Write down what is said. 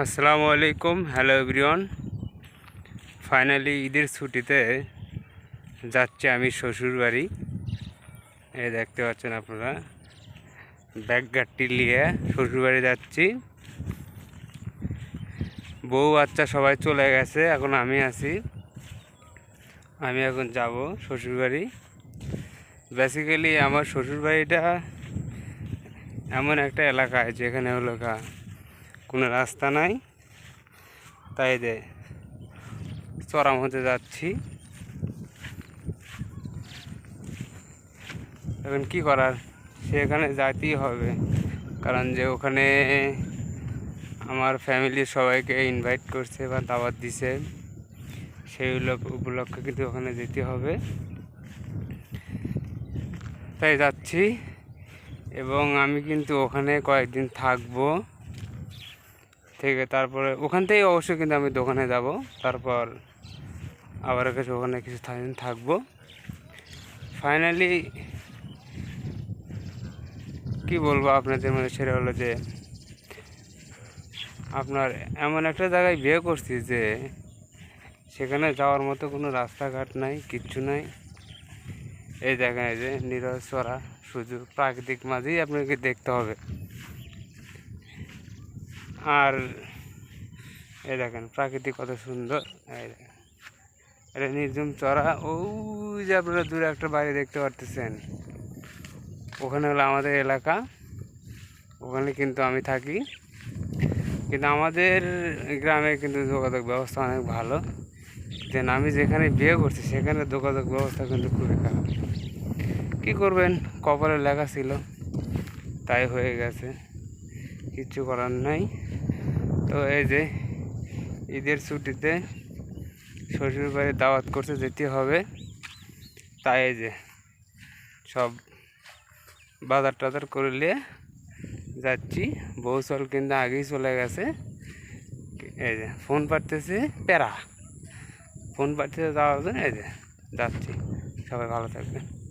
আসসালামু আলাইকুম, hello everyone. Finally ঈদের ছুটিতে যাচ্ছি আমি শ্বশুর বাড়ি এই দেখতে পাচ্ছেন আপনারা, ব্যাগ গাড়টি নিয়ে শ্বশুর বাড়ি যাচ্ছি। বউ বাচ্চা সবাই চলে গেছে, এখন আমি আছি। আমি এখন যাব শ্বশুর বাড়ি বেসিক্যালি আমার শ্বশুর বাড়িটা এমন একটা এলাকায় যেখানে হলো কোনো রাস্তা নাই। তাই দে চড়াম হতে যাচ্ছি। এখন কি করার? সেখানে যাইতেই হবে। কারণ যে ওখানে আমার ফ্যামিলির সবাইকে ইনভাইট করছে বা দাওয়াত দিছে, সেই উপলক্ষে কিন্তু ওখানে যেতে হবে। তাই যাচ্ছি। এবং আমি কিন্তু ওখানে কয়েকদিন থাকব। থেকে তারপরে ওখান থেকেই অবশ্যই কিন্তু আমি দোকানে যাব। তারপর আবার কিছু ওখানে কিছু থাকব। ফাইনালি কি বলব আপনাদের মধ্যে সেটা হলো যে, আপনার এমন একটা জায়গায় বিয়ে করছি যে, সেখানে যাওয়ার মতো কোনো রাস্তাঘাট নাই, কিচ্ছু নাই। এই জায়গায় যে নীরজ চড়া, শুধু প্রাকৃতিক মাঝেই আপনাকে দেখতে হবে। আর এই দেখেন, প্রাকৃতিক কত সুন্দর। এই এটা নির্জম চড়া। ওই যে আপনারা দূরে একটা বাড়ি দেখতে পারতেছেন, ওখানে হলো আমাদের এলাকা। ওখানে কিন্তু আমি থাকি। কিন্তু আমাদের গ্রামে কিন্তু যোগাযোগ ব্যবস্থা অনেক ভালো। দেন আমি যেখানে বিয়ে করছি, সেখানে যোগাযোগ ব্যবস্থা কিন্তু খুবই খারাপ। কী করবেন? কপালে লেখা ছিল, তাই হয়ে গেছে। কিচ্ছু করার নাই। তো এই যে ঈদের ছুটিতে শ্বশুর বাড়ি দাওয়াত করতে যেতে হবে। তাই এই যে সব বাজার টাজার করলে যাচ্ছি। বউ চল কিন্তু আগেই চলে গেছে। এই যে ফোন পাঠতেছে প্যারা ফোন পাঠতেছে যাওয়ার জন্য এই যে যাচ্ছি। সবাই ভালো থাকবেন।